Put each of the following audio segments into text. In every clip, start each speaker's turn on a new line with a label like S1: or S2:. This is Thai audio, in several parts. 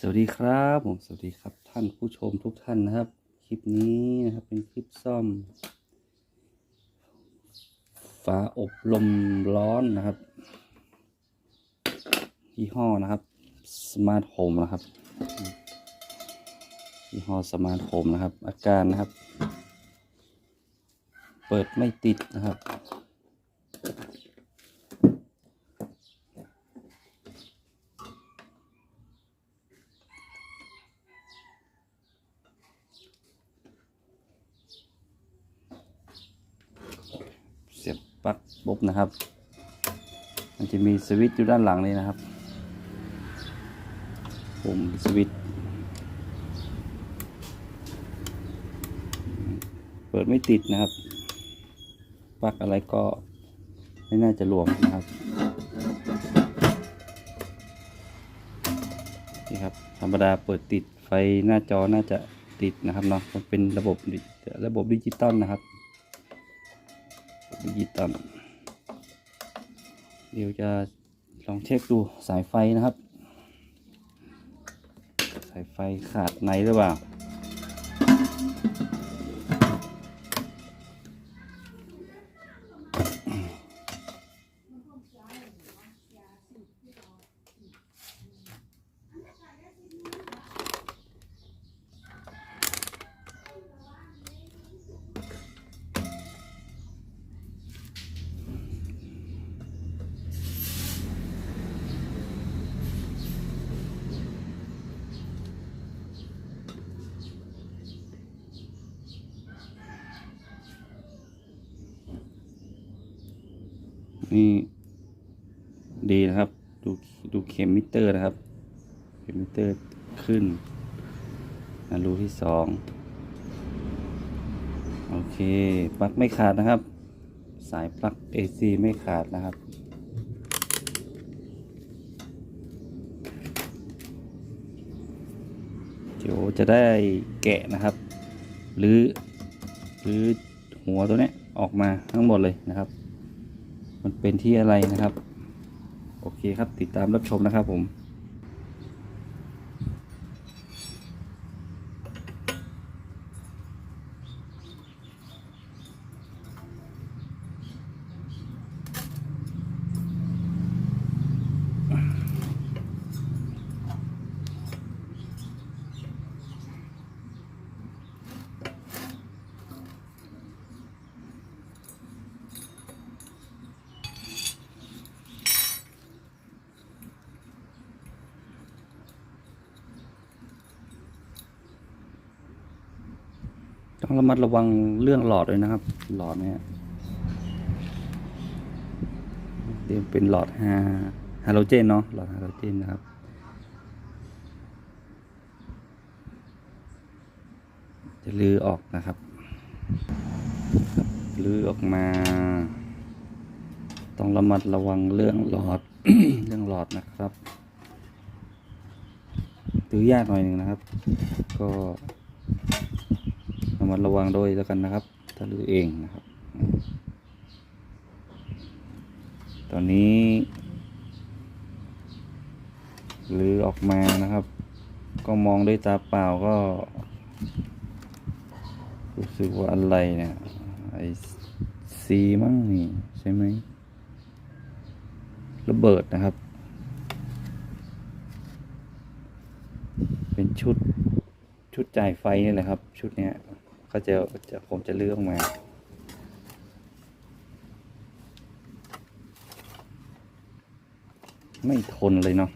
S1: สวัสดีครับผมสวัสดีครับท่านผู้ชมทุกท่านนะครับ คลิปนี้นะครับเป็นคลิปซ่อมฝาอบลมร้อนนะครับยี่ห้อนะครับสมาร์ทโฮมนะครับยี่ห้อสมาร์ทโฮมนะครับ อาการนะครับ เปิดไม่ติดนะครับ ปลั๊กปุ๊บนะครับ มันจะมีสวิตช์อยู่ด้านหลังเลยนะครับ ปุ่มสวิตช์เปิดไม่ติดนะครับ ปลั๊กอะไรก็ไม่น่าจะรวมนะครับ นี่ครับ ธรรมดาเปิดติดไฟหน้าจอน่าจะติดนะครับเนาะมันเป็นระบบดิระบบดิจิตอลนะครับ ตอลเดี๋ยวจะลองเช็คดูสายไฟนะครับ สายไฟขาดในหรือเปล่า นี่ดีนะครับ ดูดูเข็มมิเตอร์นะครับ เข็มมิเตอร์ขึ้นนรูที่สองโอเคปลั๊กไม่ขาดนะครับ สายปลั๊ก AC ไม่ขาดนะครับ เดี๋ยวจะได้แกะนะครับ หรือหรือหัวตัวนี้ออกมาทั้งหมดเลยนะครับ มันเป็นที่อะไรนะครับ โอเคครับติดตามรับชมนะครับผม ต้องระมัดระวังเรื่องหลอดด้วยนะครับ หลอดเนี่ยเดี๋ยวเป็นหลอดฮาฮาโลเจนเนาะหลอดฮาโลเจนนะครับจะลือออกนะครับลือออกมา ต้องระมัดระวังเรื่องหลอดเรื่องหลอดนะครับตื้อยากหน่อยหนึ่งนะครับ ก็ ระมัดระวังด้วยแล้วกันนะครับ ถ้าลือเองนะครับ ตอนนี้ลือออกมานะครับ ก็มองด้วยตาเปล่าก็ รู้สึกว่าอะไรเนี่ยไอซีมั้งนี่ใช่ไหมระเบิดนะครับ เป็นชุดชุดจ่ายไฟนี่แหละครับ ชุดเนี้ย เขาจะจะผมจะเลือกมา ไม่ทนเลยเนาะ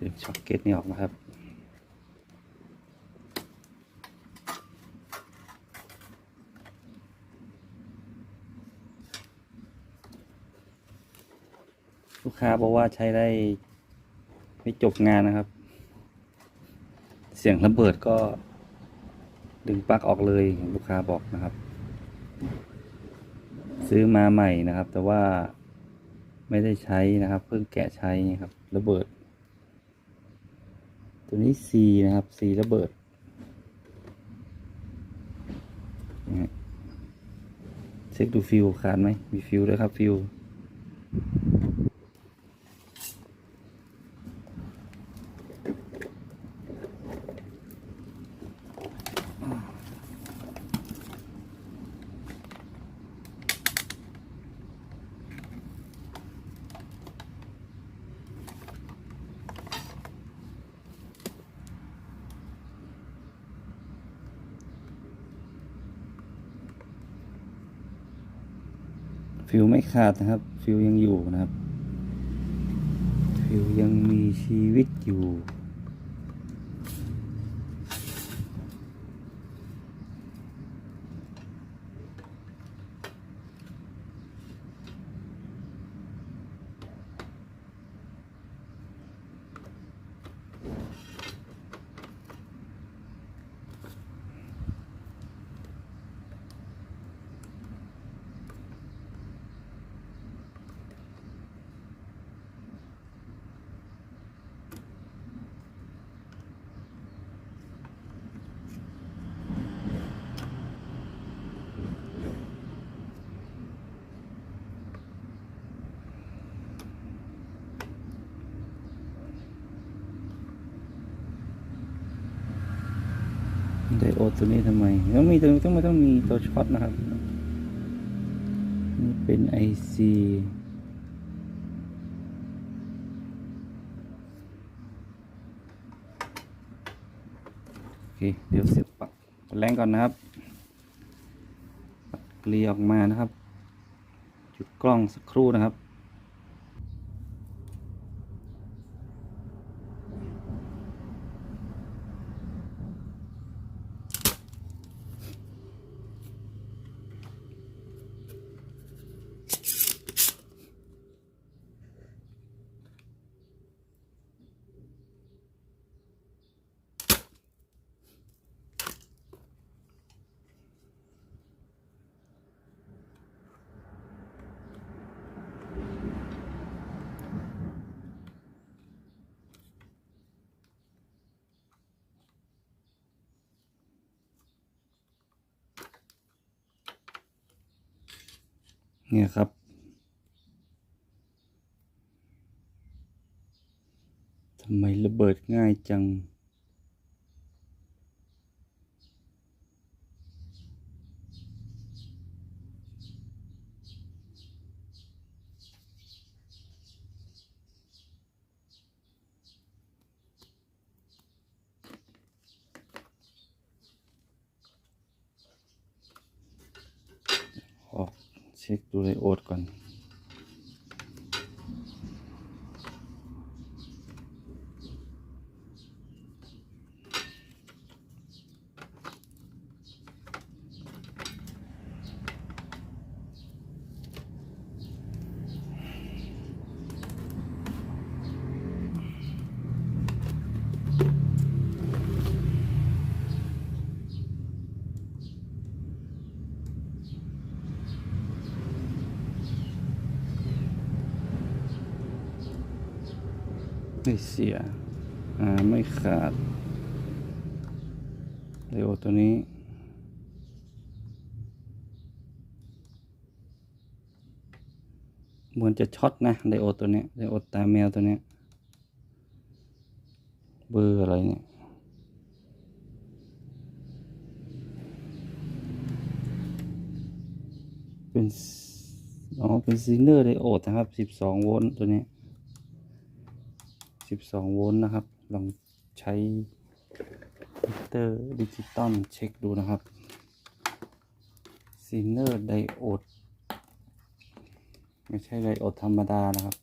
S1: ดึงช็อ ตเก็ตนี่ออกนะครับ ลูกค้าบอกว่าใช้ได้ไม่จบงานนะครับ เสียงระเบิดก็ดึงปลั๊กออกเลยลูกค้าบอกนะครับ ซื้อมาใหม่นะครับ แต่ว่าไม่ได้ใช้นะครับ เพิ่งแกะใช้ครับ ระเบิด ตัวนี้ C นะครับ C ระเบิดเช็คดูฟิวขาดไหมมีฟิวด้วยครับฟิว ฟิวไม่ขาดนะครับ ฟิวยังอยู่นะครับ ฟิวยังมีชีวิตอยู่ ไดโอดตัวนี้ทำไมต้องมีตัวต้องไม่ต้องมีตัวช็อตนะครับ นี่เป็น IC โอเค เดี๋ยวเสียบปลั๊กแรงก่อนนะครับปัดเกลียออกมานะครับ จุดกล้องสักครู่นะครับ เนี่ยครับ ทำไมระเบิดง่ายจัง ออก เช็คดูไดโอดก่อน เสียอ่าไม่ขาดไดโอตัวนี้ เหมือนจะช็อตนะไดโอตัวนี้ยไดโอตาแมวตัวนี้ เบอร์อะไรเนี่ยเป็นอ๋อเป็นซิงเนอร์ไดโอดนะครับ 12 โวลต์ตัวนี้ 12 โวลต์นะครับ ลองใช้มิเตอร์ดิจิตอลเช็คดูนะครับซีเนอร์ไดโอด ไม่ใช่ไดโอดธรรมดานะครับ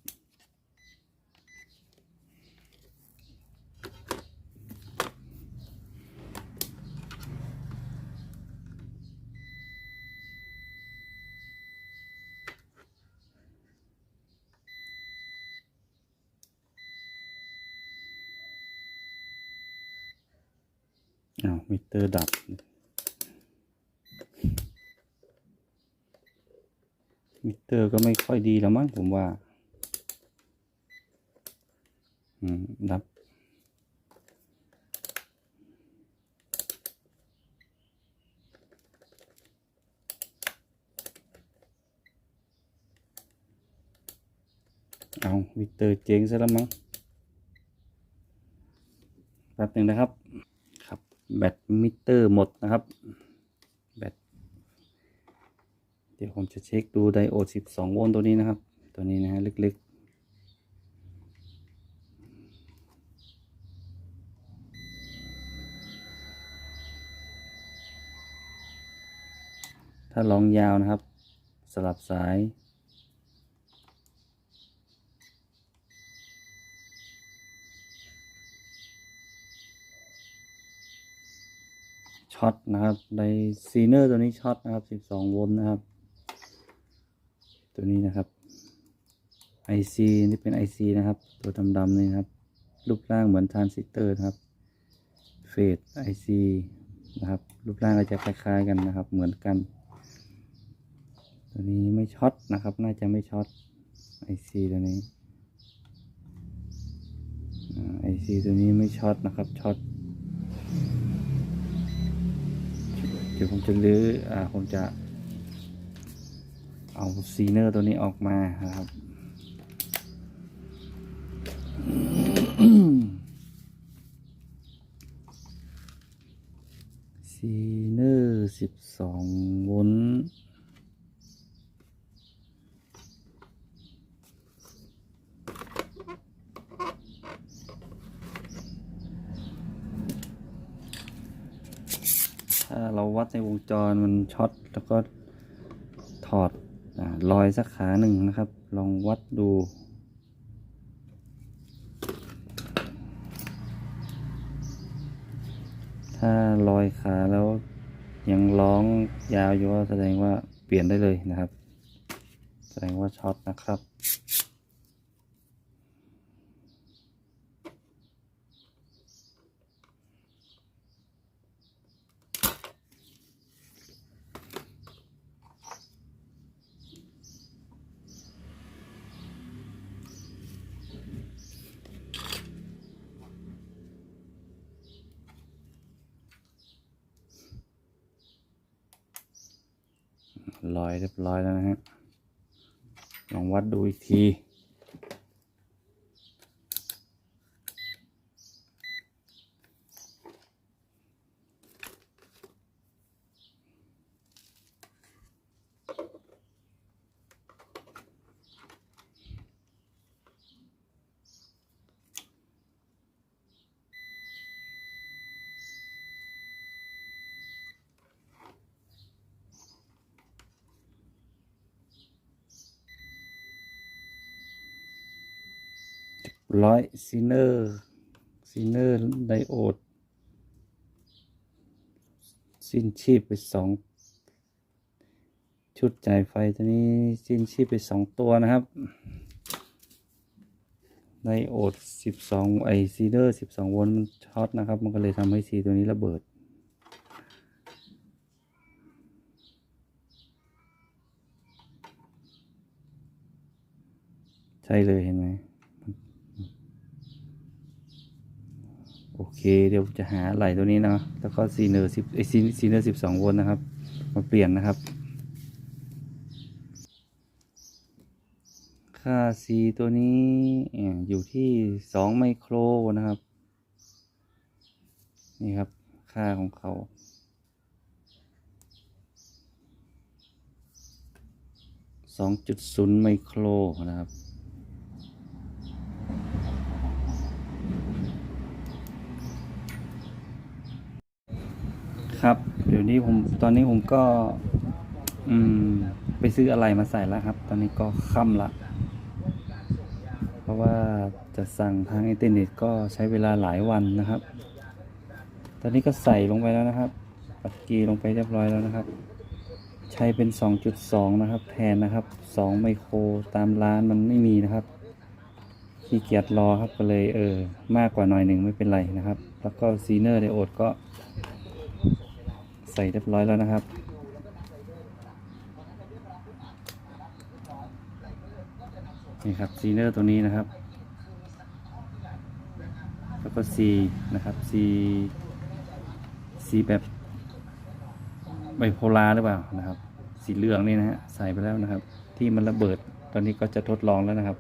S1: อ้าวมิเตอร์ดับ มิเตอร์ก็ไม่ค่อยดีแล้วมั้งผมว่า อืม ดับเอามิเตอร์เจ๊งซะแล้วมั้ง แป๊บหนึ่งนะครับ แบตมิเตอร์หมดนะครับแบตเดี๋ยวผมจะเช็คดูไดโอด 12 โวลต์ตัวนี้นะครับ ตัวนี้นะฮะลึกๆ ถ้าลองยาวนะครับ สลับสาย ช็อตนะครับในซีเนอร์ตัวนี้ช็อตนะครับ 12 โวลต์นะครับ ตัวนี้นะครับ IC นี่เป็น IC นะครับ ตัวดำๆนี่นครับ รูปร่างเหมือนทรานซิสเตอร์นะครับ เฟส IC นะครับ รูปร่างก็จะคล้ายๆกันนะครับ เหมือนกัน ตัวนี้ไม่ช็อตนะครับ น่าจะไม่ช็อต IC ตัวนี้อ่า IC ตัวนี้ไม่ช็อตนะครับ ช็อต ดี๋ยวผมจะลื้ออ่าผมจะ เอาซีเนอร์ตัวนี้ออกมาครับซีเนอร์สิบสองโวลต์ถ้าเราวัด ในวงจรมันช็อตแล้วก็ถอดอลอยสักขาหนึ่งนะครับ ลองวัดดูถ้าลอยขาแล้วยังร้องยาวอยู่ก็แสดงว่าเปลี่ยนได้เลยนะครับ แสดงว่าช็อตนะครับ ลอยเรียบร้อยแล้วนะฮะลองวัดดูอีกที ร้อยซีเนอร์ซีเนอร์ไดโอด สิ้นชีพไปสองชุดจ่ายไฟตัวนี้สิ้นชีพไปสองตัวนะครับไดโอดสิบสองไอซีเนอร์สิบสองโวลต์มันช็อตนะครับ มันก็เลยทำให้ซีตัวนี้ระเบิด ใช่เลยเห็นไหม โอ เคเดี๋ยวจะหาไหลตัวนี้นะแล้วก็ซีเนอร์สิบไอซีซีเนอร์สิบสองโวลต์นะครับ มาเปลี่ยนนะครับ ค่าซีตัวนี้อยู่ที่สองไมโครนะครับ นี่ครับค่าของเขาสองจุดศูนย์ไมโครนะครับ ครับ เดี๋ยวนี้ผมตอนนี้ผมก็ อืม ไปซื้ออะไรมาใส่แล้วครับ ตอนนี้ก็ค่ำละ เพราะว่าจะสั่งทางอินเทอร์เน็ตก็ใช้เวลาหลายวันนะครับ ตอนนี้ก็ใส่ลงไปแล้วนะครับ ปัดกีลงไปเรียบร้อยแล้วนะครับ ใช้เป็น 2.2 นะครับ แทนนะครับ 2 ไมโครตามร้านมันไม่มีนะครับขี้เกียจรอครับก็เลยเออมากกว่าหน่อยหนึ่งไม่เป็นไรนะครับ แล้วก็ซีเนอร์ไดโอดก็ ใส่เรียบร้อยแล้วนะครับนี่ครับซีเนอร์ตัวนี้นะครับ แล้วก็ C นะครับ C C แบบไบโพลาร์หรือเปล่านะครับ สีเหลืองนี่นะฮะใส่ไปแล้วนะครับ ที่มันระเบิดตอนนี้ก็จะทดลองแล้วนะครับ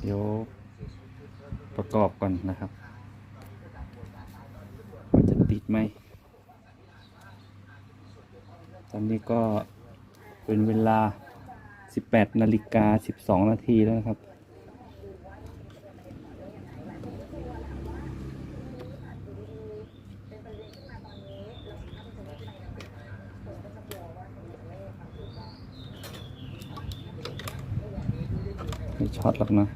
S1: เดี๋ยวประกอบก่อนนะครับ ไหม ตอนนี้ก็เป็นเวลา 18นาฬิกา 12 นาทีแล้วนะครับ ไม่ช็อตหรอกนะ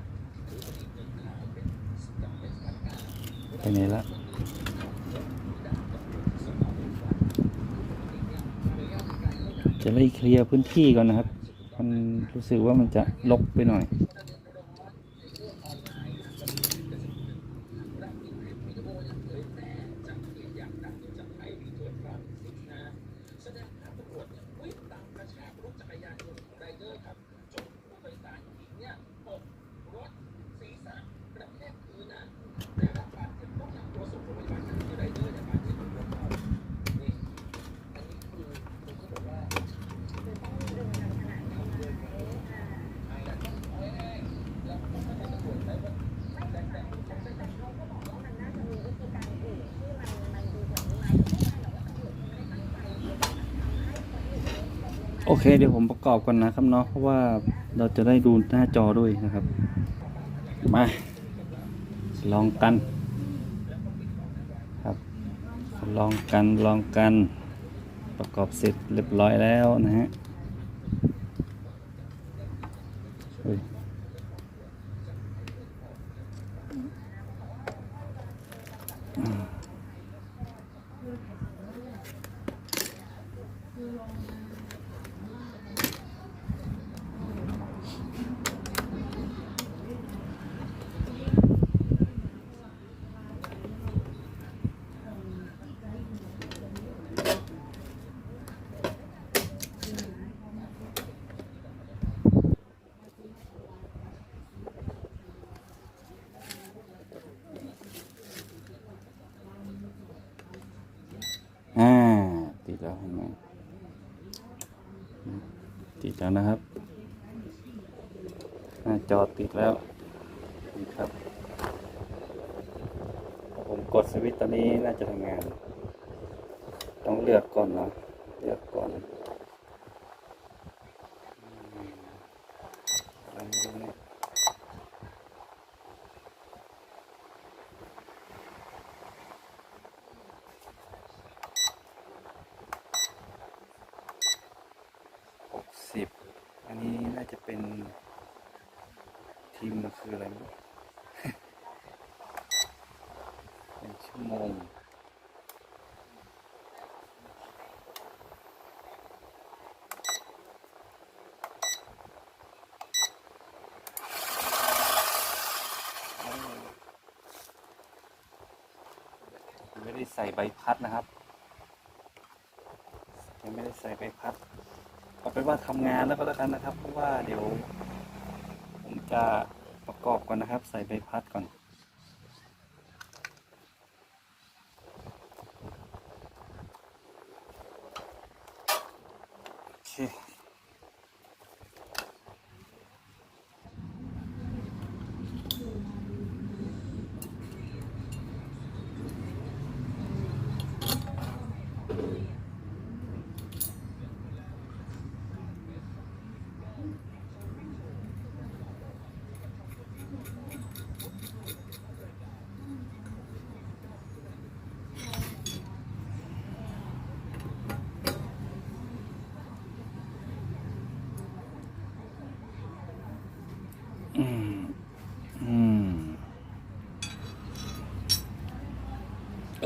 S1: ไปไหนละ จะไล่เคลียร์พื้นที่ก่อนนะครับ มันรู้สึกว่ามันจะลกไปหน่อย โอเคเดี๋ยวผมประกอบก่อนนะครับเนาะเพราะว่าเราจะได้ดูหน้าจอด้วยนะครับ มา ลองกัน ครับ ลองกันลองกัน ประกอบเสร็จเรียบร้อยแล้วนะฮะ เห็นไหมติดแล้วนะครับหน้าจอติดแล้วนี่ครับ ผมกดสวิตช์ตอนนี้น่าจะทำงาน ต้องเลือกก่อนนะเลือกก่อนอืมอะไรไม่รู้เนี่ยหกสิบอันนี้น่าจะเป็น ทีมมันคืออะไรไม่รู้ เป็นชั่วโมง ไม่ได้ ใส่ใบพัดนะครับยังไม่ได้ใส่ใบพัดเอาเป็นว่าทำงานแล้วก็แล้วกันนะครับ เพราะว่าเดี๋ยว ผมจะประกอบก่อนนะครับ ใส่ใบพัดก่อน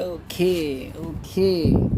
S1: Okay, okay.